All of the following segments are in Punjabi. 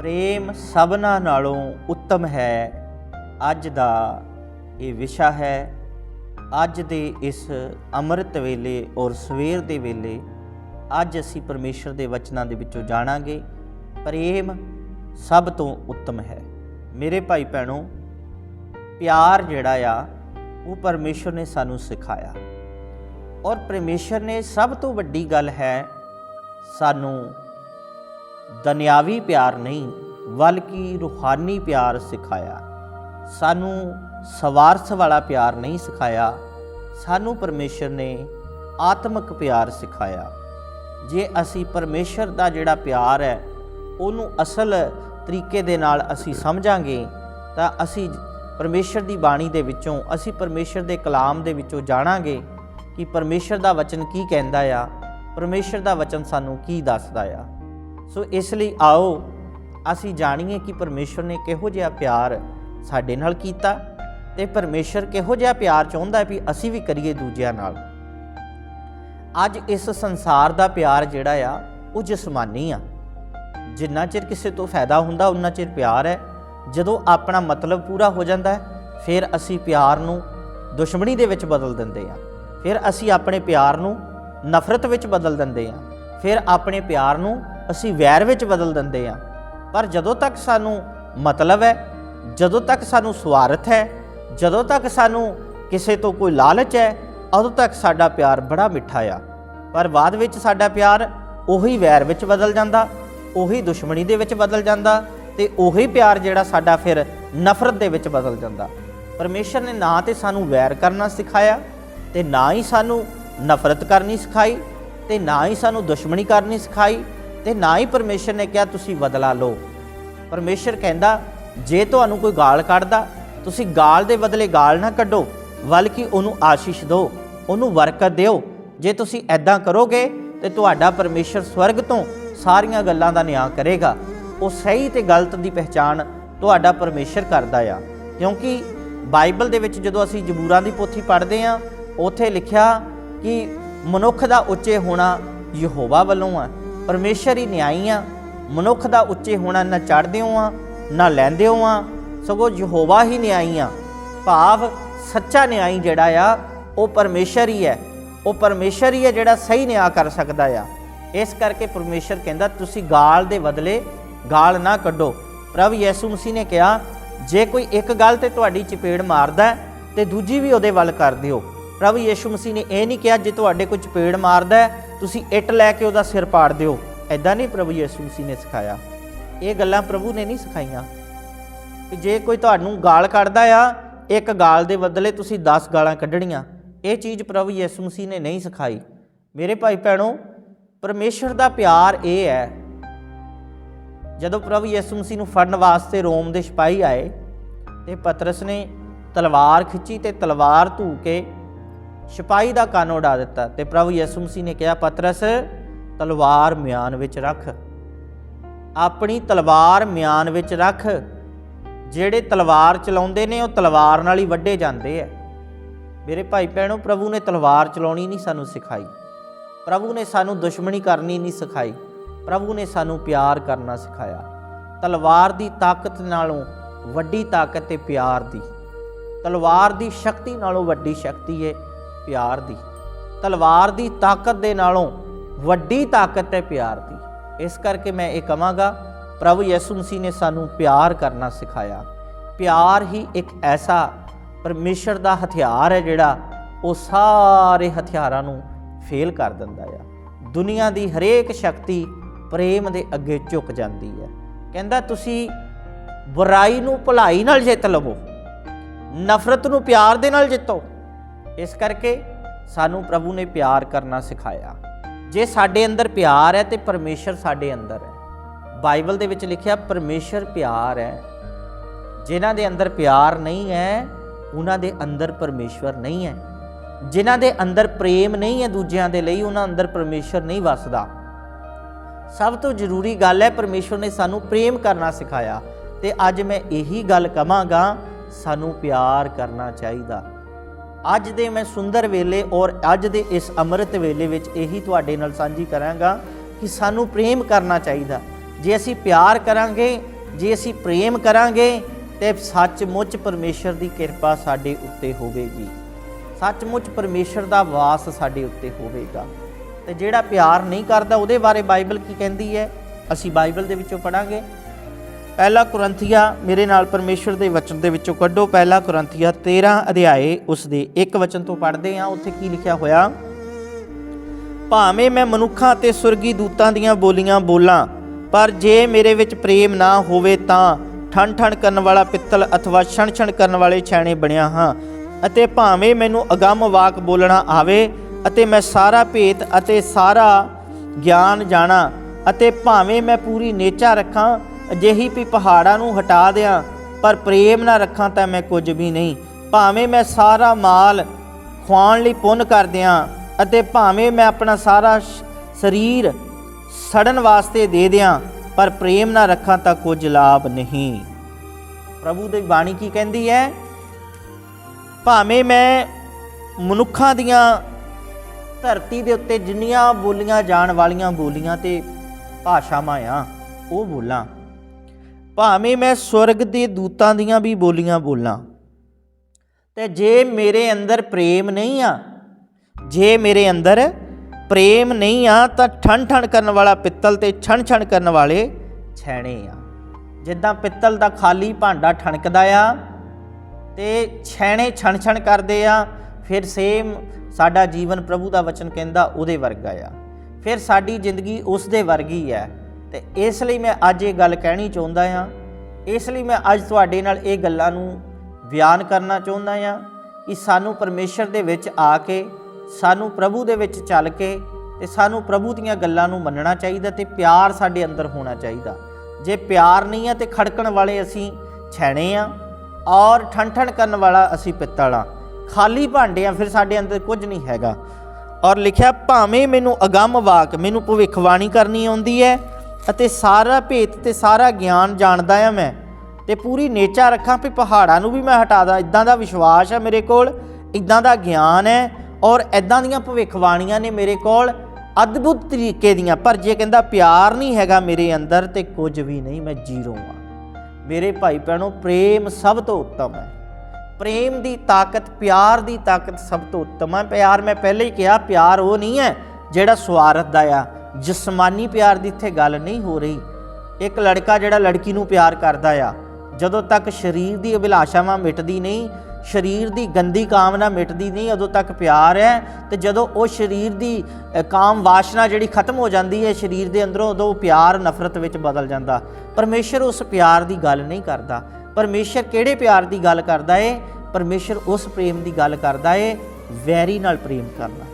ਪ੍ਰੇਮ ਸਭਨਾ ਨਾਲੋਂ ਉੱਤਮ ਹੈ। ਅੱਜ ਦਾ ਇਹ ਵਿਸ਼ਾ ਹੈ। ਅੱਜ ਦੇ ਇਸ ਅੰਮ੍ਰਿਤ ਵੇਲੇ ਔਰ ਸਵੇਰ ਦੇ ਵੇਲੇ ਅੱਜ ਅਸੀਂ ਪਰਮੇਸ਼ਰ ਦੇ ਵਚਨਾਂ ਦੇ ਵਿੱਚੋਂ ਜਾਣਾਂਗੇ, ਪ੍ਰੇਮ ਸਭ ਤੋਂ ਉੱਤਮ ਹੈ। ਮੇਰੇ ਭਾਈ ਭੈਣੋ, ਪਿਆਰ ਜਿਹੜਾ ਆ, ਉਹ ਪਰਮੇਸ਼ਰ ਨੇ ਸਾਨੂੰ ਸਿਖਾਇਆ। ਔਰ ਪਰਮੇਸ਼ਰ ਨੇ ਸਭ ਤੋਂ ਵੱਡੀ ਗੱਲ ਹੈ, ਸਾਨੂੰ ਦੁਨਿਆਵੀ ਪਿਆਰ ਨਹੀਂ, ਬਲਕਿ ਰੂਹਾਨੀ ਪਿਆਰ ਸਿਖਾਇਆ। ਸਾਨੂੰ ਸਵਾਰਥ ਵਾਲਾ ਪਿਆਰ ਨਹੀਂ ਸਿਖਾਇਆ, ਸਾਨੂੰ ਪਰਮੇਸ਼ਰ ਨੇ ਆਤਮਿਕ ਪਿਆਰ ਸਿਖਾਇਆ। ਜੇ ਅਸੀਂ ਪਰਮੇਸ਼ਰ ਦਾ ਜਿਹੜਾ ਪਿਆਰ ਹੈ, ਉਹਨੂੰ ਅਸਲ ਤਰੀਕੇ ਦੇ ਨਾਲ ਅਸੀਂ ਸਮਝਾਂਗੇ, ਤਾਂ ਅਸੀਂ ਪਰਮੇਸ਼ਰ ਦੀ ਬਾਣੀ ਦੇ ਵਿੱਚੋਂ, ਅਸੀਂ ਪਰਮੇਸ਼ਰ ਦੇ ਕਲਾਮ ਦੇ ਵਿੱਚੋਂ ਜਾਣਾਂਗੇ ਕਿ ਪਰਮੇਸ਼ਰ ਦਾ ਵਚਨ ਕੀ ਕਹਿੰਦਾ ਆ, ਪਰਮੇਸ਼ਰ ਦਾ ਵਚਨ ਸਾਨੂੰ ਕੀ ਦੱਸਦਾ ਆ। ਸੋ ਇਸ ਲਈ ਆਓ, ਅਸੀਂ ਜਾਣੀਏ ਕਿ ਪਰਮੇਸ਼ਰ ਨੇ ਕਿਹੋ ਜਿਹਾ ਪਿਆਰ ਸਾਡੇ ਨਾਲ ਕੀਤਾ ਤੇ ਪਰਮੇਸ਼ਰ ਕਿਹੋ ਜਿਹਾ ਪਿਆਰ ਚਾਹੁੰਦਾ ਹੈ ਵੀ ਅਸੀਂ ਵੀ ਕਰੀਏ ਦੂਜਿਆਂ ਨਾਲ। ਅੱਜ ਇਸ ਸੰਸਾਰ ਦਾ ਪਿਆਰ ਜਿਹੜਾ ਆ, ਉਹ ਜਿਸਮਾਨੀ ਆ। ਜਿੰਨਾ ਚਿਰ ਕਿਸੇ ਤੋਂ ਫਾਇਦਾ ਹੁੰਦਾ, ਉਨਾ ਚਿਰ ਪਿਆਰ ਹੈ। ਜਦੋਂ ਆਪਣਾ ਮਤਲਬ ਪੂਰਾ ਹੋ ਜਾਂਦਾ ਹੈ ਫਿਰ ਅਸੀਂ ਪਿਆਰ ਨੂੰ ਦੁਸ਼ਮਣੀ ਦੇ ਵਿੱਚ ਬਦਲ ਦਿੰਦੇ ਆ। ਫਿਰ ਅਸੀਂ ਆਪਣੇ ਪਿਆਰ ਨੂੰ ਨਫ਼ਰਤ ਵਿੱਚ ਬਦਲ ਦਿੰਦੇ ਆ। ਫਿਰ ਆਪਣੇ ਪਿਆਰ ਨੂੰ ਅਸੀਂ ਵੈਰ ਵਿੱਚ ਬਦਲ ਦਿੰਦੇ ਆ ਪਰ ਜਦੋਂ ਤੱਕ ਸਾਨੂੰ ਮਤਲਬ ਹੈ, ਜਦੋਂ ਤੱਕ ਸਾਨੂੰ ਸਵਾਰਥ ਹੈ, ਜਦੋਂ ਤੱਕ ਸਾਨੂੰ ਕਿਸੇ ਤੋਂ ਕੋਈ ਲਾਲਚ ਹੈ, ਉਦੋਂ ਤੱਕ ਸਾਡਾ ਪਿਆਰ ਬੜਾ ਮਿੱਠਾ ਆ। ਪਰ ਬਾਅਦ ਵਿੱਚ ਸਾਡਾ ਪਿਆਰ ਉਹੀ ਵੈਰ ਵਿੱਚ ਬਦਲ ਜਾਂਦਾ, ਉਹੀ ਦੁਸ਼ਮਣੀ ਦੇ ਵਿੱਚ ਬਦਲ ਜਾਂਦਾ ਤੇ ਉਹੀ ਪਿਆਰ ਜਿਹੜਾ ਸਾਡਾ ਫਿਰ ਨਫ਼ਰਤ ਦੇ ਵਿੱਚ ਬਦਲ ਜਾਂਦਾ। ਪਰਮੇਸ਼ਰ ਨੇ ਨਾ ਤੇ ਸਾਨੂੰ ਵੈਰ ਕਰਨਾ ਸਿਖਾਇਆ ਤੇ ਨਾ ਹੀ ਸਾਨੂੰ ਨਫ਼ਰਤ ਕਰਨੀ ਸਿਖਾਈ ਤੇ ਨਾ ਹੀ ਸਾਨੂੰ ਦੁਸ਼ਮਣੀ ਕਰਨੀ ਸਿਖਾਈ ਤੇ ਨਾ ਹੀ ਪਰਮੇਸ਼ਰ ਨੇ ਕਿਹਾ ਤੁਸੀਂ ਬਦਲਾ ਲਓ। ਪਰਮੇਸ਼ਰ ਕਹਿੰਦਾ, ਜੇ ਤੁਹਾਨੂੰ ਕੋਈ ਗਾਲ ਕੱਢਦਾ, ਤੁਸੀਂ ਗਾਲ ਦੇ ਬਦਲੇ ਗਾਲ ਨਾ ਕੱਢੋ, ਬਲਕਿ ਉਹਨੂੰ ਆਸ਼ੀਸ਼ ਦਿਓ, ਉਹਨੂੰ ਬਰਕਤ ਦਿਓ। ਜੇ ਤੁਸੀਂ ਐਦਾਂ ਕਰੋਗੇ, ਤੇ ਤੁਹਾਡਾ ਪਰਮੇਸ਼ਰ ਸਵਰਗ ਤੋਂ ਸਾਰੀਆਂ ਗੱਲਾਂ ਦਾ ਨਿਆਂ ਕਰੇਗਾ। ਉਹ ਸਹੀ ਤੇ ਗਲਤ ਦੀ ਪਹਿਚਾਣ ਤੁਹਾਡਾ ਪਰਮੇਸ਼ਰ ਕਰਦਾ ਆ। ਕਿਉਂਕਿ ਬਾਈਬਲ ਦੇ ਵਿੱਚ ਜਦੋਂ ਅਸੀਂ ਜ਼ਬੂਰਾਂ ਦੀ ਪੋਥੀ ਪੜ੍ਹਦੇ ਆ, ਉੱਥੇ ਲਿਖਿਆ ਕਿ ਮਨੁੱਖ ਦਾ ਉੱਚੇ ਹੋਣਾ ਯਹੋਵਾ ਵੱਲੋਂ ਆ। ਪਰਮੇਸ਼ਰ ਹੀ ਨਿਆਈ ਆ। ਮਨੁੱਖ ਦਾ ਉੱਚੇ ਹੋਣਾ ਨਾ ਚੜ੍ਹਦਿਓ ਆ ਨਾ ਲੈਂਦੇ ਹੋ ਆ। ਸਗੋਂ ਯਹੋਵਾ ਹੀ ਨਿਆਈ ਆ। ਭਾਵ ਸੱਚਾ ਨਿਆਈ ਜਿਹੜਾ ਆ ਉਹ ਪਰਮੇਸ਼ਰ ਹੀ ਹੈ ਉਹ ਪਰਮੇਸ਼ਰ ਹੀ ਹੈ ਜਿਹੜਾ ਸਹੀ ਨਿਆਂ ਕਰ ਸਕਦਾ ਆ। ਇਸ ਕਰਕੇ ਪਰਮੇਸ਼ਰ ਕਹਿੰਦਾ ਤੁਸੀਂ ਗਾਲ ਦੇ ਬਦਲੇ ਗਾਲ ਨਾ ਕੱਢੋ। ਪ੍ਰਭੂ ਯਿਸੂ ਮਸੀਹ ਨੇ ਕਿਹਾ ਜੇ ਕੋਈ ਇੱਕ ਗੱਲ ਤੇ ਤੁਹਾਡੀ ਚਪੇੜ ਮਾਰਦਾ ਹੈ, ਤੇ ਦੂਜੀ ਵੀ ਉਹਦੇ ਵੱਲ ਕਰ ਦਿਓ। ਪ੍ਰਭੂ ਯਿਸੂ ਮਸੀਹ ਨੇ ਇਹ ਨਹੀਂ ਕਿਹਾ ਜੇ ਤੁਹਾਡੇ ਕੋਈ ਚਪੇੜ ਮਾਰਦਾ ਤੁਸੀਂ ਇੱਟ ਲੈ ਕੇ ਉਹਦਾ ਸਿਰ ਪਾੜ ਦਿਓ। ਐਦਾਂ ਨਹੀਂ ਪ੍ਰਭੂ ਯਿਸੂ ਮਸੀਹ ਨੇ ਸਿਖਾਇਆ। ਇਹ ਗੱਲਾਂ ਪ੍ਰਭੂ ਨੇ ਨਹੀਂ ਸਿਖਾਈਆਂ। ਕਿ ਜੇ ਕੋਈ ਤੁਹਾਨੂੰ ਗਾਲ ਕੱਢਦਾ ਆ, ਇੱਕ ਗਾਲ ਦੇ ਬਦਲੇ ਤੁਸੀਂ 10 ਗਾਲਾਂ ਕੱਢਣੀਆਂ। ਇਹ ਚੀਜ਼ ਪ੍ਰਭੂ ਯਿਸੂ ਮਸੀਹ ਨੇ ਨਹੀਂ ਸਿਖਾਈ। ਮੇਰੇ ਭਾਈ ਭੈਣੋ, ਪਰਮੇਸ਼ਰ ਦਾ ਪਿਆਰ ਇਹ ਹੈ, ਜਦੋਂ ਪ੍ਰਭੂ ਯਿਸੂ ਮਸੀਹ ਨੂੰ ਫੜਨ ਵਾਸਤੇ ਰੋਮ ਦੇ ਸਿਪਾਹੀ ਆਏ, ਤੇ ਪਤਰਸ ਨੇ ਤਲਵਾਰ ਖਿੱਚੀ ਤੇ ਤਲਵਾਰ ਧੂ ਕੇ ਸਿਪਾਹੀ ਦਾ ਕੰਨ ਉਡਾ ਦਿੱਤਾ ਤੇ ਪ੍ਰਭੂ ਯਿਸੂ ਮਸੀਹ ਨੇ ਕਿਹਾ, ਪਤਰਸ, ਤਲਵਾਰ ਮਿਆਨ ਵਿੱਚ ਰੱਖ। ਆਪਣੀ ਤਲਵਾਰ ਮਿਆਨ ਵਿੱਚ ਰੱਖ। ਜਿਹੜੇ ਤਲਵਾਰ ਚਲਾਉਂਦੇ ਨੇ, ਉਹ ਤਲਵਾਰ ਨਾਲ ਹੀ ਵੱਢੇ ਜਾਂਦੇ ਆ ਮੇਰੇ ਭਾਈ ਭੈਣੋ, ਪ੍ਰਭੂ ਨੇ ਤਲਵਾਰ ਚਲਾਉਣੀ ਨਹੀਂ ਸਾਨੂੰ ਸਿਖਾਈ। ਪ੍ਰਭੂ ਨੇ ਸਾਨੂੰ ਦੁਸ਼ਮਣੀ ਕਰਨੀ ਨਹੀਂ ਸਿਖਾਈ। ਪ੍ਰਭੂ ਨੇ ਸਾਨੂੰ ਪਿਆਰ ਕਰਨਾ ਸਿਖਾਇਆ। ਤਲਵਾਰ ਦੀ ਤਾਕਤ ਨਾਲੋਂ ਵੱਡੀ ਤਾਕਤ ਹੈ ਪਿਆਰ ਦੀ। ਤਲਵਾਰ ਦੀ ਸ਼ਕਤੀ ਨਾਲੋਂ ਵੱਡੀ ਸ਼ਕਤੀ ਹੈ ਪਿਆਰ ਦੀ, ਤਲਵਾਰ ਦੀ ਤਾਕਤ ਦੇ ਨਾਲੋਂ ਵੱਡੀ ਤਾਕਤ ਹੈ ਪਿਆਰ ਦੀ। ਇਸ ਕਰਕੇ ਮੈਂ ਇਹ ਕਹਾਂਗਾ, ਪ੍ਰਭੂ ਯਿਸੂ ਮਸੀਹ ਨੇ ਸਾਨੂੰ ਪਿਆਰ ਕਰਨਾ ਸਿਖਾਇਆ। ਪਿਆਰ ਹੀ ਇੱਕ ਐਸਾ ਪਰਮੇਸ਼ਰ ਦਾ ਹਥਿਆਰ ਹੈ ਜਿਹੜਾ ਉਹ ਸਾਰੇ ਹਥਿਆਰਾਂ ਨੂੰ ਫੇਲ ਕਰ ਦਿੰਦਾ ਆ। ਦੁਨੀਆ ਦੀ ਹਰੇਕ ਸ਼ਕਤੀ ਪ੍ਰੇਮ ਦੇ ਅੱਗੇ ਝੁਕ ਜਾਂਦੀ ਹੈ। ਕਹਿੰਦਾ, ਤੁਸੀਂ ਬੁਰਾਈ ਨੂੰ ਭਲਾਈ ਨਾਲ ਜਿੱਤ ਲਵੋ, ਨਫ਼ਰਤ ਨੂੰ ਪਿਆਰ ਦੇ ਨਾਲ ਜਿੱਤੋ ਇਸ ਕਰਕੇ ਸਾਨੂੰ ਪ੍ਰਭੂ ਨੇ ਪਿਆਰ ਕਰਨਾ ਸਿਖਾਇਆ। ਜੇ ਸਾਡੇ ਅੰਦਰ ਪਿਆਰ ਹੈ ਤੇ ਪਰਮੇਸ਼ਰ ਸਾਡੇ ਅੰਦਰ ਹੈ। ਬਾਈਬਲ ਦੇ ਵਿੱਚ ਲਿਖਿਆ, ਪਰਮੇਸ਼ਰ ਪਿਆਰ ਹੈ। ਜਿਨ੍ਹਾਂ ਦੇ ਅੰਦਰ ਪਿਆਰ ਨਹੀਂ ਹੈ, ਉਹਨਾਂ ਦੇ ਅੰਦਰ ਪਰਮੇਸ਼ਵਰ ਨਹੀਂ ਹੈ। ਜਿਨ੍ਹਾਂ ਦੇ ਅੰਦਰ ਪ੍ਰੇਮ ਨਹੀਂ ਹੈ, ਦੂਜਿਆਂ ਦੇ ਲਈ ਉਹਨਾਂ ਅੰਦਰ ਪਰਮੇਸ਼ਰ ਨਹੀਂ ਵਸਦਾ। ਸਭ ਤੋਂ ਜ਼ਰੂਰੀ ਗੱਲ ਹੈ, ਪਰਮੇਸ਼ਵਰ ਨੇ ਸਾਨੂੰ ਪ੍ਰੇਮ ਕਰਨਾ ਸਿਖਾਇਆ। ਤੇ ਅੱਜ ਮੈਂ ਇਹੀ ਗੱਲ ਕਵਾਂਗਾ, ਸਾਨੂੰ ਪਿਆਰ ਕਰਨਾ ਚਾਹੀਦਾ। ਅੱਜ ਦੇ ਮੈਂ ਸੁੰਦਰ ਵੇਲੇ ਔਰ ਅੱਜ ਦੇ ਇਸ ਅੰਮ੍ਰਿਤ ਵੇਲੇ ਵਿੱਚ ਇਹੀ ਤੁਹਾਡੇ ਨਾਲ ਸਾਂਝੀ ਕਰਾਂਗਾ ਕਿ ਸਾਨੂੰ ਪ੍ਰੇਮ ਕਰਨਾ ਚਾਹੀਦਾ। ਜੇ ਅਸੀਂ ਪਿਆਰ ਕਰਾਂਗੇ, ਜੇ ਅਸੀਂ ਪ੍ਰੇਮ ਕਰਾਂਗੇ, ਤੇ ਸੱਚਮੁੱਚ ਪਰਮੇਸ਼ਰ ਦੀ ਕਿਰਪਾ ਸਾਡੇ ਉੱਤੇ ਹੋਵੇਗੀ। ਸੱਚਮੁੱਚ ਪਰਮੇਸ਼ਰ ਦਾ ਵਾਸ ਸਾਡੇ ਉੱਤੇ ਹੋਵੇਗਾ। ਤੇ ਜਿਹੜਾ ਪਿਆਰ ਨਹੀਂ ਕਰਦਾ, ਉਹਦੇ ਬਾਰੇ ਬਾਈਬਲ ਕੀ ਕਹਿੰਦੀ ਹੈ? ਅਸੀਂ ਬਾਈਬਲ ਦੇ ਵਿੱਚੋਂ ਪੜਾਂਗੇ ਪਹਿਲਾ ਕੁਰੰਥੀਆ ਮੇਰੇ ਨਾਲ ਪਰਮੇਸ਼ਰ ਦੇ ਵਚਨ ਦੇ ਵਿੱਚੋਂ ਕੱਢੋ। ਪਹਿਲਾ ਕੁਰੰਥੀਆ 13 ਅਧਿਆਏ, ਉਸ ਦੇ ਇੱਕ ਵਚਨ ਤੋਂ ਪੜ੍ਹਦੇ ਹਾਂ। ਉੱਥੇ ਕੀ ਲਿਖਿਆ ਹੋਇਆ? ਭਾਵੇਂ ਮੈਂ ਮਨੁੱਖਾਂ ਤੇ ਸੁਰਗੀ ਦੂਤਾਂ ਦੀਆਂ ਬੋਲੀਆਂ ਬੋਲਾਂ, ਪਰ ਜੇ ਮੇਰੇ ਵਿੱਚ ਪ੍ਰੇਮ ਨਾ ਹੋਵੇ ਤਾਂ ਠਣ ਠਣ ਕਰਨ ਵਾਲਾ ਪਿੱਤਲ ਅਥਵਾ ਛਣ ਛਣ ਕਰਨ ਵਾਲੇ ਛੈਣੇ ਬਣਿਆ ਹਾਂ। ਅਤੇ ਭਾਵੇਂ ਮੈਨੂੰ ਅਗੰਮ ਵਾਕ ਬੋਲਣਾ ਆਵੇ ਅਤੇ ਮੈਂ ਸਾਰਾ ਭੇਤ ਅਤੇ ਸਾਰਾ ਗਿਆਨ ਜਾਣਾ ਅਤੇ ਭਾਵੇਂ ਮੈਂ ਪੂਰੀ ਨੇਚਾ ਰੱਖਾਂ ਅਜਿਹੀ ਵੀ ਪਹਾੜਾਂ ਨੂੰ ਹਟਾ ਦਿਆਂ, ਪਰ ਪ੍ਰੇਮ ਨਾ ਰੱਖਾਂ ਤਾਂ ਮੈਂ ਕੁਝ ਵੀ ਨਹੀਂ। ਭਾਵੇਂ ਮੈਂ ਸਾਰਾ ਮਾਲ ਖਵਾਉਣ ਲਈ ਪੁੰਨ ਕਰ ਦਿਆਂ ਅਤੇ ਭਾਵੇਂ ਮੈਂ ਆਪਣਾ ਸਾਰਾ ਸਰੀਰ ਸੜਨ ਵਾਸਤੇ ਦੇ ਦਿਆਂ, ਪਰ ਪ੍ਰੇਮ ਨਾ ਰੱਖਾਂ ਤਾਂ ਕੁਝ ਲਾਭ ਨਹੀਂ। ਪ੍ਰਭੂ ਦੀ ਬਾਣੀ ਕੀ ਕਹਿੰਦੀ ਹੈ? ਭਾਵੇਂ ਮੈਂ ਮਨੁੱਖਾਂ ਦੀਆਂ ਧਰਤੀ ਦੇ ਉੱਤੇ ਜਿੰਨੀਆਂ ਬੋਲੀਆਂ ਜਾਣ ਵਾਲੀਆਂ ਬੋਲੀਆਂ ਤੇ ਭਾਸ਼ਾਵਾਂ ਆ, ਉਹ ਬੋਲਾਂ। ਭਾਵੇਂ ਮੈਂ ਸਵਰਗ ਦੇ ਦੂਤਾਂ ਦੀਆਂ ਵੀ ਬੋਲੀਆਂ ਬੋਲਾਂ, ਤੇ ਜੇ ਮੇਰੇ ਅੰਦਰ ਪ੍ਰੇਮ ਨਹੀਂ ਆ, ਜੇ ਮੇਰੇ ਅੰਦਰ ਪ੍ਰੇਮ ਨਹੀਂ ਆ, ਤਾਂ ਠਣ ਠਣ ਕਰਨ ਵਾਲਾ ਪਿੱਤਲ ਤੇ ਛਣ ਛਣ ਕਰਨ ਵਾਲੇ ਛੈਣੇ ਆ। ਜਿੱਦਾਂ ਪਿੱਤਲ ਦਾ ਖਾਲੀ ਭਾਂਡਾ ਠਣਕਦਾ ਆ, ਤੇ ਛੈਣੇ ਛਣ ਛਣ ਕਰਦੇ ਆ, ਫਿਰ ਸੇਮ ਸਾਡਾ ਜੀਵਨ ਪ੍ਰਭੂ ਦਾ ਵਚਨ ਕਹਿੰਦਾ ਉਹਦੇ ਵਰਗਾ ਆ। ਫਿਰ ਸਾਡੀ ਜ਼ਿੰਦਗੀ ਉਸ ਦੇ ਵਰਗੀ ਹੈ ਤੇ ਇਸ ਲਈ ਮੈਂ ਅੱਜ ਇਹ ਗੱਲ ਕਹਿਣੀ ਚਾਹੁੰਦਾ ਹਾਂ। ਇਸ ਲਈ ਮੈਂ ਅੱਜ ਤੁਹਾਡੇ ਨਾਲ ਇਹ ਗੱਲਾਂ ਨੂੰ ਬਿਆਨ ਕਰਨਾ ਚਾਹੁੰਦਾ ਹਾਂ ਕਿ ਸਾਨੂੰ ਪਰਮੇਸ਼ਰ ਦੇ ਵਿੱਚ ਆ ਕੇ, ਸਾਨੂੰ ਪ੍ਰਭੂ ਦੇ ਵਿੱਚ ਚੱਲ ਕੇ ਤੇ ਸਾਨੂੰ ਪ੍ਰਭੂ ਦੀਆਂ ਗੱਲਾਂ ਨੂੰ ਮੰਨਣਾ ਚਾਹੀਦਾ ਤੇ ਪਿਆਰ ਸਾਡੇ ਅੰਦਰ ਹੋਣਾ ਚਾਹੀਦਾ। ਜੇ ਪਿਆਰ ਨਹੀਂ ਆ ਤੇ ਖੜਕਣ ਵਾਲੇ ਅਸੀਂ ਛੈਣੇ ਆ ਔਰ ਠੰਠਣ ਕਰਨ ਵਾਲਾ ਅਸੀਂ ਪਿੱਤਲ ਆ ਖਾਲੀ ਭਾਂਡੇ ਆ ਫਿਰ ਸਾਡੇ ਅੰਦਰ ਕੁਝ ਨਹੀਂ ਹੈਗਾ। ਔਰ ਲਿਖਿਆ, ਭਾਵੇਂ ਮੈਨੂੰ ਅਗੰਮ ਵਾਕ, ਮੈਨੂੰ ਭਵਿੱਖਬਾਣੀ ਕਰਨੀ ਆਉਂਦੀ ਹੈ ਅਤੇ ਸਾਰਾ ਭੇਤ ਤੇ ਸਾਰਾ ਗਿਆਨ ਜਾਣਦਾ ਆ ਮੈਂ। ਤੇ ਪੂਰੀ ਨੇਚਾ ਰੱਖਾਂ ਵੀ ਪਹਾੜਾਂ ਨੂੰ ਵੀ ਮੈਂ ਹਟਾ ਦਾਂ। ਇਦਾਂ ਦਾ ਵਿਸ਼ਵਾਸ ਹੈ ਮੇਰੇ ਕੋਲ, ਇਦਾਂ ਦਾ ਗਿਆਨ ਹੈ ਔਰ ਇਦਾਂ ਦੀਆਂ ਭਵਿੱਖਬਾਣੀਆਂ ਨੇ ਮੇਰੇ ਕੋਲ ਅਦਭੁਤ ਤਰੀਕੇ ਦੀਆਂ। ਪਰ ਜੇ ਕਹਿੰਦਾ ਪਿਆਰ ਨਹੀਂ ਹੈਗਾ ਮੇਰੇ ਅੰਦਰ ਤੇ ਕੁਝ ਵੀ ਨਹੀਂ, ਮੈਂ ਜ਼ੀਰੋ ਆ ਮੇਰੇ ਭਾਈ ਭੈਣੋ, ਪ੍ਰੇਮ ਸਭ ਤੋਂ ਉੱਤਮ ਹੈ। ਪ੍ਰੇਮ ਦੀ ਤਾਕਤ, ਪਿਆਰ ਦੀ ਤਾਕਤ ਸਭ ਤੋਂ ਉੱਤਮ ਹੈ। ਪਿਆਰ ਮੈਂ ਪਹਿਲੇ ਹੀ ਕਿਹਾ, ਪਿਆਰ ਉਹ ਨਹੀਂ ਹੈ ਜਿਹੜਾ ਸਵਾਰਥ ਦਾ ਆ। ਜਿਸਮਾਨੀ ਪਿਆਰ ਦੀ ਇੱਥੇ ਗੱਲ ਨਹੀਂ ਹੋ ਰਹੀ। ਇੱਕ ਲੜਕਾ ਜਿਹੜਾ ਲੜਕੀ ਨੂੰ ਪਿਆਰ ਕਰਦਾ ਆ, ਜਦੋਂ ਤੱਕ ਸਰੀਰ ਦੀ ਅਭਿਲਾਸ਼ਾਵਾਂ ਮਿਟਦੀ ਨਹੀਂ, ਸਰੀਰ ਦੀ ਗੰਦੀ ਕਾਮਨਾ ਮਿਟਦੀ ਨਹੀਂ, ਉਦੋਂ ਤੱਕ ਪਿਆਰ ਹੈ ਤੇ ਜਦੋਂ ਉਹ ਸਰੀਰ ਦੀ ਕਾਮ ਵਾਸ਼ਨਾ ਜਿਹੜੀ ਖਤਮ ਹੋ ਜਾਂਦੀ ਹੈ, ਸਰੀਰ ਦੇ ਅੰਦਰੋਂ ਉਦੋਂ ਪਿਆਰ ਨਫ਼ਰਤ ਵਿੱਚ ਬਦਲ ਜਾਂਦਾ। ਪਰਮੇਸ਼ਰ ਉਸ ਪਿਆਰ ਦੀ ਗੱਲ ਨਹੀਂ ਕਰਦਾ। ਪਰਮੇਸ਼ਰ ਕਿਹੜੇ ਪਿਆਰ ਦੀ ਗੱਲ ਕਰਦਾ ਏ? ਪਰਮੇਸ਼ਰ ਉਸ ਪ੍ਰੇਮ ਦੀ ਗੱਲ ਕਰਦਾ ਏ। ਵੈਰੀ ਨਾਲ ਪ੍ਰੇਮ ਕਰਨਾ,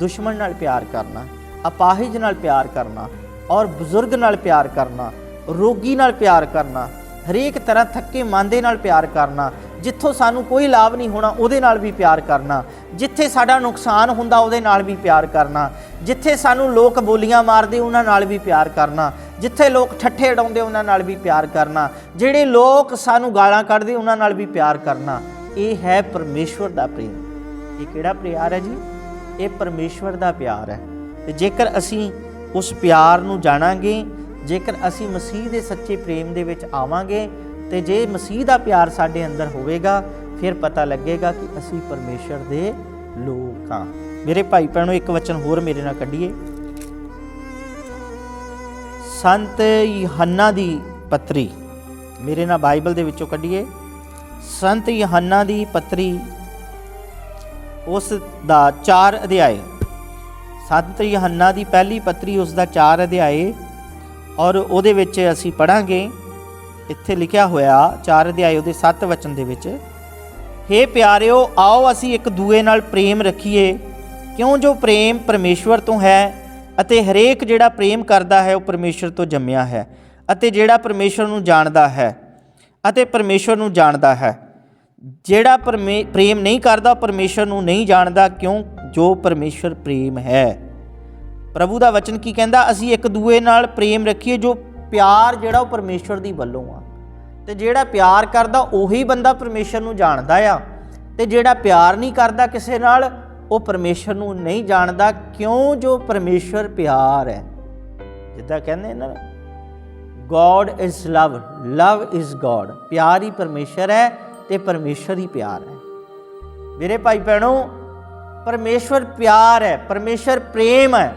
ਦੁਸ਼ਮਣ ਨਾਲ ਪਿਆਰ ਕਰਨਾ। ਅਪਾਹਿਜ ਨਾਲ ਪਿਆਰ ਕਰਨਾ ਔਰ ਬਜ਼ੁਰਗ ਨਾਲ ਪਿਆਰ ਕਰਨਾ, ਰੋਗੀ ਨਾਲ ਪਿਆਰ ਕਰਨਾ, ਹਰੇਕ ਤਰ੍ਹਾਂ ਥੱਕੇ ਮੰਦੇ ਨਾਲ ਪਿਆਰ ਕਰਨਾ, ਜਿੱਥੋਂ ਸਾਨੂੰ ਕੋਈ ਲਾਭ ਨਹੀਂ ਹੋਣਾ ਉਹਦੇ ਨਾਲ ਵੀ ਪਿਆਰ ਕਰਨਾ, ਜਿੱਥੇ ਸਾਡਾ ਨੁਕਸਾਨ ਹੁੰਦਾ ਉਹਦੇ ਨਾਲ ਵੀ ਪਿਆਰ ਕਰਨਾ, ਜਿੱਥੇ ਸਾਨੂੰ ਲੋਕ ਬੋਲੀਆਂ ਮਾਰਦੇ ਉਹਨਾਂ ਨਾਲ ਵੀ ਪਿਆਰ ਕਰਨਾ, ਜਿੱਥੇ ਲੋਕ ਠੱਠੇ ਉਡਾਉਂਦੇ ਉਹਨਾਂ ਨਾਲ ਵੀ ਪਿਆਰ ਕਰਨਾ, ਜਿਹੜੇ ਲੋਕ ਸਾਨੂੰ ਗਾਲਾਂ ਕੱਢਦੇ ਉਹਨਾਂ ਨਾਲ ਵੀ ਪਿਆਰ ਕਰਨਾ, ਇਹ ਹੈ ਪਰਮੇਸ਼ਵਰ ਦਾ ਪ੍ਰੇਮ। ਇਹ ਕਿਹੜਾ ਪਿਆਰ ਹੈ ਜੀ? ਇਹ ਪਰਮੇਸ਼ਵਰ ਦਾ ਪਿਆਰ ਹੈ। ਤੇ ਜੇਕਰ ਅਸੀਂ ਉਸ ਪਿਆਰ ਨੂੰ ਜਾਣਾਂਗੇ, ਜੇਕਰ ਅਸੀਂ ਮਸੀਹ ਦੇ ਸੱਚੇ ਪ੍ਰੇਮ ਦੇ ਵਿੱਚ ਆਵਾਂਗੇ, ਤੇ ਜੇ ਮਸੀਹ ਦਾ ਪਿਆਰ ਸਾਡੇ ਅੰਦਰ ਹੋਵੇਗਾ, ਫਿਰ ਪਤਾ ਲੱਗੇਗਾ ਕਿ ਅਸੀਂ ਪਰਮੇਸ਼ਰ ਦੇ ਲੋਕ ਹਾਂ। ਮੇਰੇ ਭਾਈ ਭੈਣੋ, ਇੱਕ ਵਚਨ ਹੋਰ ਮੇਰੇ ਨਾਲ ਕੱਢੀਏ। ਸੰਤ ਯਹੰਨਾ ਦੀ ਪੱਤਰੀ, ਮੇਰੇ ਨਾਲ ਬਾਈਬਲ ਦੇ ਵਿੱਚੋਂ ਕੱਢੀਏ। ਸੰਤ ਯਹੰਨਾ ਦੀ ਪੱਤਰੀ, ਉਸ ਦਾ 4 ਅਧਿਆਏ ਸੰਤ ਯਹੰਨਾ ਦੀ ਪਹਿਲੀ ਪੱਤਰੀ ਉਸ ਦਾ 4 ਅਧਿਆਏ ਔਰ ਉਹਦੇ ਵਿੱਚ ਅਸੀਂ ਪੜਾਂਗੇ ਇੱਥੇ ਲਿਖਿਆ ਹੋਇਆ 4 ਅਧਿਆਏ ਉਹਦੇ 7 ਵਚਨ ਦੇ ਵਿੱਚ, ਹੇ ਪਿਆਰਿਓ, ਆਓ ਅਸੀਂ ਇੱਕ ਦੂਏ ਨਾਲ ਪ੍ਰੇਮ ਰੱਖੀਏ। ਕਿਉਂ ਜੋ ਪ੍ਰੇਮ ਪਰਮੇਸ਼ਵਰ ਤੋਂ ਹੈ ਅਤੇ ਹਰੇਕ ਜਿਹੜਾ ਪ੍ਰੇਮ ਕਰਦਾ ਹੈ ਉਹ ਪਰਮੇਸ਼ਵਰ ਤੋਂ ਜੰਮਿਆ ਹੈ ਅਤੇ ਜਿਹੜਾ ਪਰਮੇਸ਼ਵਰ ਨੂੰ ਜਾਣਦਾ ਹੈ ਅਤੇ ਪਰਮੇਸ਼ਵਰ ਨੂੰ ਜਾਣਦਾ ਹੈ। ਜਿਹੜਾ ਪਰਮੇ, ਪ੍ਰੇਮ ਨਹੀਂ ਕਰਦਾ, ਉਹ ਪਰਮੇਸ਼ਵਰ ਨੂੰ ਨਹੀਂ ਜਾਣਦਾ, ਕਿਉਂ? ਜੋ ਪਰਮੇਸ਼ਵਰ ਪ੍ਰੇਮ ਹੈ। ਪ੍ਰਭੂ ਦਾ ਵਚਨ ਕੀ ਕਹਿੰਦਾ? ਅਸੀਂ ਇੱਕ ਦੂਏ ਨਾਲ ਪ੍ਰੇਮ ਰੱਖੀਏ, ਜੋ ਪਿਆਰ ਜਿਹੜਾ ਉਹ ਪਰਮੇਸ਼ਵਰ ਦੀ ਵੱਲੋਂ ਆ। ਤੇ ਜਿਹੜਾ ਪਿਆਰ ਕਰਦਾ, ਉਹੀ ਬੰਦਾ ਪਰਮੇਸ਼ਵਰ ਨੂੰ ਜਾਣਦਾ ਆ। ਤੇ ਜਿਹੜਾ ਪਿਆਰ ਨਹੀਂ ਕਰਦਾ ਕਿਸੇ ਨਾਲ, ਉਹ ਪਰਮੇਸ਼ਵਰ ਨੂੰ ਨਹੀਂ ਜਾਣਦਾ, ਕਿਉਂ? ਜੋ ਪਰਮੇਸ਼ਵਰ ਪਿਆਰ ਹੈ। ਜਿੱਦਾਂ ਕਹਿੰਦੇ ਨਾ God is love love is God ਪਿਆਰ ਹੀ ਪਰਮੇਸ਼ਰ ਹੈ ਤੇ ਪਰਮੇਸ਼ਰ ਹੀ ਪਿਆਰ ਹੈ। ਮੇਰੇ ਭਾਈ ਭੈਣੋ, ਪਰਮੇਸ਼ਵਰ ਪਿਆਰ ਹੈ ਪਰਮੇਸ਼ਰ ਪ੍ਰੇਮ ਹੈ।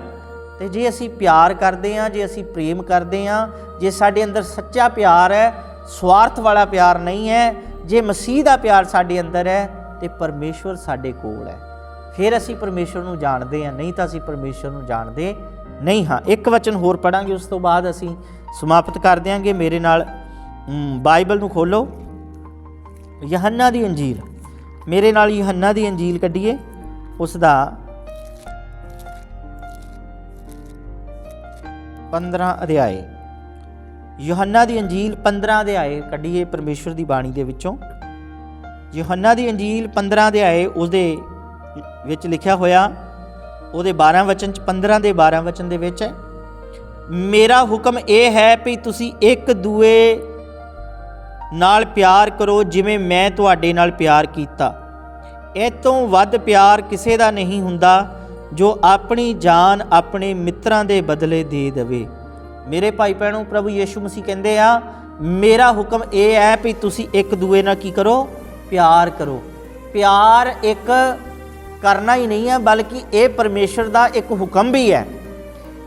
ਤੇ ਜੇ ਅਸੀਂ ਪਿਆਰ ਕਰਦੇ ਹਾਂ, ਜੇ ਅਸੀਂ ਪ੍ਰੇਮ ਕਰਦੇ ਹਾਂ, ਜੇ ਸਾਡੇ ਅੰਦਰ ਸੱਚਾ ਪਿਆਰ ਹੈ, ਸਵਾਰਥ ਵਾਲਾ ਪਿਆਰ ਨਹੀਂ ਹੈ, ਜੇ ਮਸੀਹ ਦਾ ਪਿਆਰ ਸਾਡੇ ਅੰਦਰ ਹੈ, ਤੇ ਪਰਮੇਸ਼ਵਰ ਸਾਡੇ ਕੋਲ ਹੈ। ਫਿਰ ਅਸੀਂ ਪਰਮੇਸ਼ਵਰ ਨੂੰ ਜਾਣਦੇ ਹਾਂ, ਨਹੀਂ ਤਾਂ ਅਸੀਂ ਪਰਮੇਸ਼ਵਰ ਨੂੰ ਜਾਣਦੇ ਨਹੀਂ ਹਾਂ। ਇੱਕ ਵਚਨ ਹੋਰ ਪੜਾਂਗੇ ਉਸ ਤੋਂ ਬਾਅਦ ਅਸੀਂ ਸਮਾਪਤ ਕਰ ਦਿਆਂਗੇ। ਮੇਰੇ ਨਾਲ ਬਾਈਬਲ ਨੂੰ ਖੋਲੋ। ਯਹੰਨਾ ਦੀ ਅੰਜੀਲ। ਮੇਰੇ ਨਾਲ ਯਹੰਨਾ ਦੀ ਅੰਜੀਲ ਕੱਢੀਏ। ਉਸ ਦਾ 15 ਅਧਿਆਏ। ਯੋਹੰਨਾ ਦੀ ਅੰਜੀਲ 15 ਅਧਿਆਏ ਕੱਢੀਏ ਪਰਮੇਸ਼ਵਰ ਦੀ ਬਾਣੀ ਦੇ ਵਿੱਚੋਂ। ਯੋਹੰਨਾ ਦੀ ਅੰਜੀਲ 15 ਅਧਿਆਏ ਉਹਦੇ ਵਿੱਚ ਲਿਖਿਆ ਹੋਇਆ, ਉਹਦੇ 12 ਵਚਨ ਚ 15 ਦੇ 12 ਵਚਨ ਦੇ ਵਿੱਚ ਹੈ। ਮੇਰਾ ਹੁਕਮ ਇਹ ਹੈ ਵੀ ਤੁਸੀਂ ਇੱਕ ਦੂਏ ਨਾਲ ਪਿਆਰ ਕਰੋ ਜਿਵੇਂ ਮੈਂ ਤੁਹਾਡੇ ਨਾਲ ਪਿਆਰ ਕੀਤਾ। ਇਹ ਤੋਂ ਵੱਧ ਪਿਆਰ ਕਿਸੇ ਦਾ ਨਹੀਂ ਹੁੰਦਾ ਜੋ ਆਪਣੀ ਜਾਨ ਆਪਣੇ ਮਿੱਤਰਾਂ ਦੇ ਬਦਲੇ ਦੇ ਦੇਵੇ। ਮੇਰੇ ਭਾਈ ਭੈਣੋ, ਪ੍ਰਭੂ ਯੀਸ਼ੂ ਮਸੀਹ ਕਹਿੰਦੇ ਆ, ਮੇਰਾ ਹੁਕਮ ਇਹ ਹੈ ਵੀ ਤੁਸੀਂ ਇੱਕ ਦੂਏ ਨਾਲ ਕੀ ਕਰੋ? ਪਿਆਰ ਕਰੋ। ਪਿਆਰ ਇੱਕ ਕਰਨਾ ਹੀ ਨਹੀਂ ਹੈ, ਬਲਕਿ ਇਹ ਪਰਮੇਸ਼ਰ ਦਾ ਇੱਕ ਹੁਕਮ ਵੀ ਹੈ।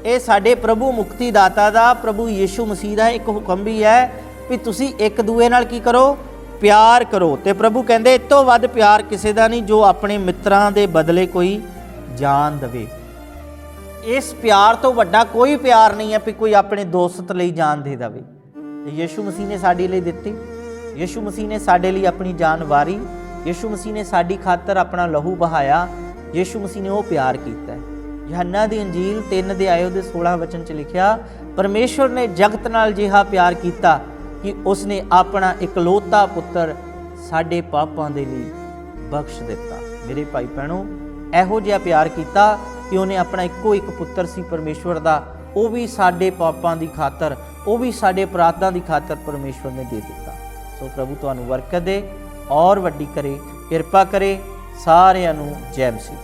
ਇਹ ਸਾਡੇ ਪ੍ਰਭੂ ਮੁਕਤੀ ਦਾਤਾ ਦਾ, ਪ੍ਰਭੂ ਯੀਸ਼ੂ ਮਸੀਹ ਦਾ ਇੱਕ ਹੁਕਮ ਵੀ ਹੈ ਵੀ ਤੁਸੀਂ ਇੱਕ ਦੂਏ ਨਾਲ ਕੀ ਕਰੋ? ਪਿਆਰ ਕਰੋ। ਤੇ ਪ੍ਰਭੂ ਕਹਿੰਦੇ, ਇਸ ਤੋਂ ਵੱਧ ਪਿਆਰ ਕਿਸੇ ਦਾ ਨਹੀਂ ਜੋ ਆਪਣੇ ਮਿੱਤਰਾਂ ਦੇ ਬਦਲੇ ਕੋਈ ਜਾਨ ਦੇਵੇ। ਇਸ ਪਿਆਰ ਤੋਂ ਵੱਡਾ ਕੋਈ ਪਿਆਰ ਨਹੀਂ ਹੈ ਵੀ ਕੋਈ ਆਪਣੇ ਦੋਸਤ ਲਈ ਜਾਨ ਦੇ ਦੇਵੇ। ਤੇ ਯੀਸ਼ੂ ਮਸੀਹ ਨੇ ਸਾਡੇ ਲਈ ਦਿੱਤੀ। ਯੀਸ਼ੂ ਮਸੀਹ ਨੇ ਸਾਡੇ ਲਈ ਆਪਣੀ ਜਾਨ ਵਾਰੀ। ਯੀਸ਼ੂ ਮਸੀਹ ਨੇ ਸਾਡੀ ਖਾਤਰ ਆਪਣਾ ਲਹੂ ਬਹਾਇਆ। ਯੀਸ਼ੂ ਮਸੀਹ ਨੇ ਉਹ ਪਿਆਰ ਕੀਤਾ। ਹੈ ਯਹੰਨਾ ਦੀ ਅੰਜੀਲ 3 ਆਇਓ ਦੇ 16 ਵਚਨ ਚ ਲਿਖਿਆ ਪਰਮੇਸ਼ਵਰ ਨੇ ਜਗਤ ਨਾਲ ਜਿਹਾ ਪਿਆਰ ਕੀਤਾ। ਕਿ ਉਸਨੇ ਆਪਣਾ ਇਕਲੌਤਾ ਪੁੱਤਰ ਸਾਡੇ ਪਾਪਾਂ ਦੇ ਲਈ ਬਖਸ਼ ਦਿੱਤਾ। ਮੇਰੇ ਭਾਈ ਭੈਣੋ, ਇਹੋ ਜਿਹਾ ਪਿਆਰ ਕੀਤਾ ਕਿ ਉਹਨੇ ਆਪਣਾ ਇੱਕੋ ਇੱਕ ਪੁੱਤਰ ਸੀ ਪਰਮੇਸ਼ਵਰ ਦਾ, ਉਹ ਵੀ ਸਾਡੇ ਪਾਪਾਂ ਦੀ ਖਾਤਰ, ਉਹ ਵੀ ਸਾਡੇ ਅਪਰਾਧਾਂ ਦੀ ਖਾਤਰ ਪਰਮੇਸ਼ਵਰ ਨੇ ਦੇ ਦਿੱਤਾ। ਸੋ ਪ੍ਰਭੂ ਤੁਹਾਨੂੰ ਵਰਕਤ ਦੇ, ਔਰ ਵੱਡੀ ਕਰੇ, ਕਿਰਪਾ ਕਰੇ, ਸਾਰਿਆਂ ਨੂੰ ਜੈ ਮਸੀਹ